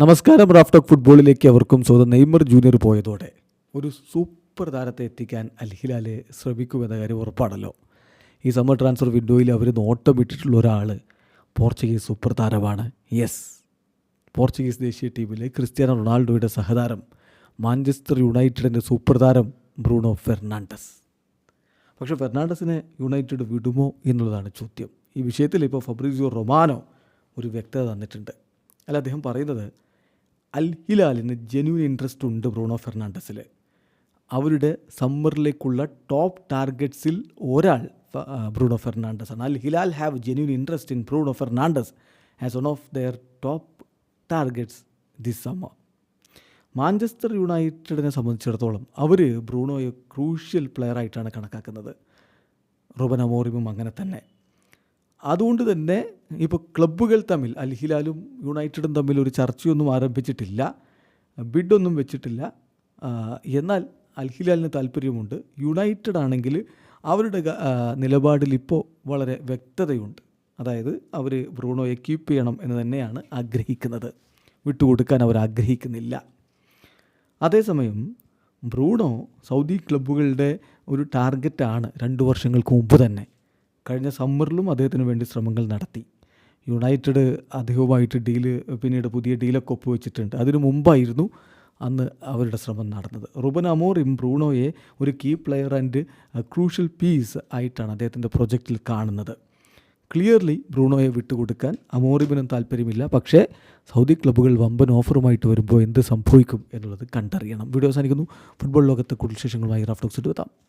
നമസ്കാരം റാഫ്റ്റോക്ക് ഫുട്ബോളിലേക്ക് അവർക്കും സ്വന്തം നെയ്മർ ജൂനിയർ പോയതോടെ ഒരു സൂപ്പർ താരത്തെ എത്തിക്കാൻ അൽഹിലാൽ ശ്രമിക്കുമെന്ന കാര്യം ഉറപ്പാണല്ലോ. ഈ സമ്മർ ട്രാൻസ്ഫർ വിൻഡോയിൽ അവർ നോട്ടം ഇട്ടിട്ടുള്ള ഒരാൾ പോർച്ചുഗീസ് സൂപ്പർ താരമാണ്. യെസ് പോർച്ചുഗീസ് ദേശീയ ടീമിലെ ക്രിസ്ത്യാനോ റൊണാൾഡോയുടെ സഹതാരം മാഞ്ചസ്റ്റർ യുണൈറ്റഡിന്റെ സൂപ്പർ താരം ബ്രൂണോ ഫെർണാണ്ടസ്. പക്ഷേ ഫെർണാണ്ടസിനെ യുണൈറ്റഡ് വിടുമോ എന്നുള്ളതാണ് ചോദ്യം. ഈ വിഷയത്തിൽ ഇപ്പോൾ ഫബ്രിസിയോ റൊമാനോ ഒരു വ്യക്തത തന്നിട്ടുണ്ട്. അല്ല അദ്ദേഹം പറയുന്നത് അൽ ഹിലാലിന് ജെന്യൂൻ ഇൻട്രസ്റ്റ് ഉണ്ട് ബ്രൂണോ ഫെർണാണ്ടസിൽ അവരുടെ സമ്മറിലേക്കുള്ള ടോപ്പ് ടാർഗറ്റ്സിൽ ഒരാൾ ബ്രൂണോ ഫെർണാണ്ടസ് ആണ് Al Hilal have genuine interest in Bruno Fernandes as one of their top targets this summer Manchester യുണൈറ്റഡിനെ സംബന്ധിച്ചിടത്തോളം അവർ ബ്രൂണോയെ ക്രൂഷ്യൽ പ്ലെയറായിട്ടാണ് കണക്കാക്കുന്നത്. റുബൻ അമോറിമും അങ്ങനെ തന്നെ. അതുകൊണ്ട് തന്നെ ഇപ്പോൾ ക്ലബ്ബുകൾ തമ്മിൽ അൽ ഹിലാലും യുണൈറ്റഡും തമ്മിൽ ഒരു ചർച്ചയൊന്നും ആരംഭിച്ചിട്ടില്ല ബിഡൊന്നും വെച്ചിട്ടില്ല. എന്നാൽ അൽ ഹിലാലിന് താല്പര്യമുണ്ട് യുണൈറ്റഡ് ആണെങ്കിൽ അവരുടെ നിലപാടിൽ ഇപ്പോൾ വളരെ വ്യക്തതയുണ്ട്. അതായത് അവർ ബ്രൂണോയെ കീപ്പ് ചെയ്യണം എന്ന് തന്നെയാണ് ആഗ്രഹിക്കുന്നത്. വിട്ടുകൊടുക്കാൻ അവർ ആഗ്രഹിക്കുന്നില്ല. അതേസമയം ബ്രൂണോ സൗദി ക്ലബ്ബുകളുടെ ഒരു ടാർഗറ്റാണ് രണ്ട് വർഷങ്ങൾക്ക് മുമ്പ് തന്നെ. കഴിഞ്ഞ സമ്മറിലും അദ്ദേഹത്തിന് വേണ്ടി ശ്രമങ്ങൾ നടത്തി. യുണൈറ്റഡ് അദ്ദേഹവുമായിട്ട് ഡീൽ പിന്നീട് പുതിയ ഡീലൊക്കെ ഒപ്പുവെച്ചിട്ടുണ്ട്. അതിനു മുമ്പായിരുന്നു അന്ന് അവരുടെ ശ്രമം നടന്നത്. റുബൻ അമോറിം ബ്രൂണോയെ ഒരു key player and crucial piece ആയിട്ടാണ് അദ്ദേഹത്തിന്റെ പ്രൊജക്റ്റിൽ കാണുന്നത്. ക്ലിയർലി ബ്രൂണോയെ വിട്ടുകൊടുക്കാൻ അമോറിബിനും താല്പര്യമില്ല. പക്ഷേ സൗദി ക്ലബ്ബുകൾ വമ്പൻ ഓഫറുമായിട്ട് വരുമ്പോൾ എന്ത് സംഭവിക്കും എന്നുള്ളത് കണ്ടറിയണം. വീഡിയോ അവസാനിക്കുന്നു. ഫുട്ബോൾ ലോകത്തെ കൂടുതൽ വിശേഷങ്ങളുമായി റാഫ്റ്റോക്സ് എത്താം.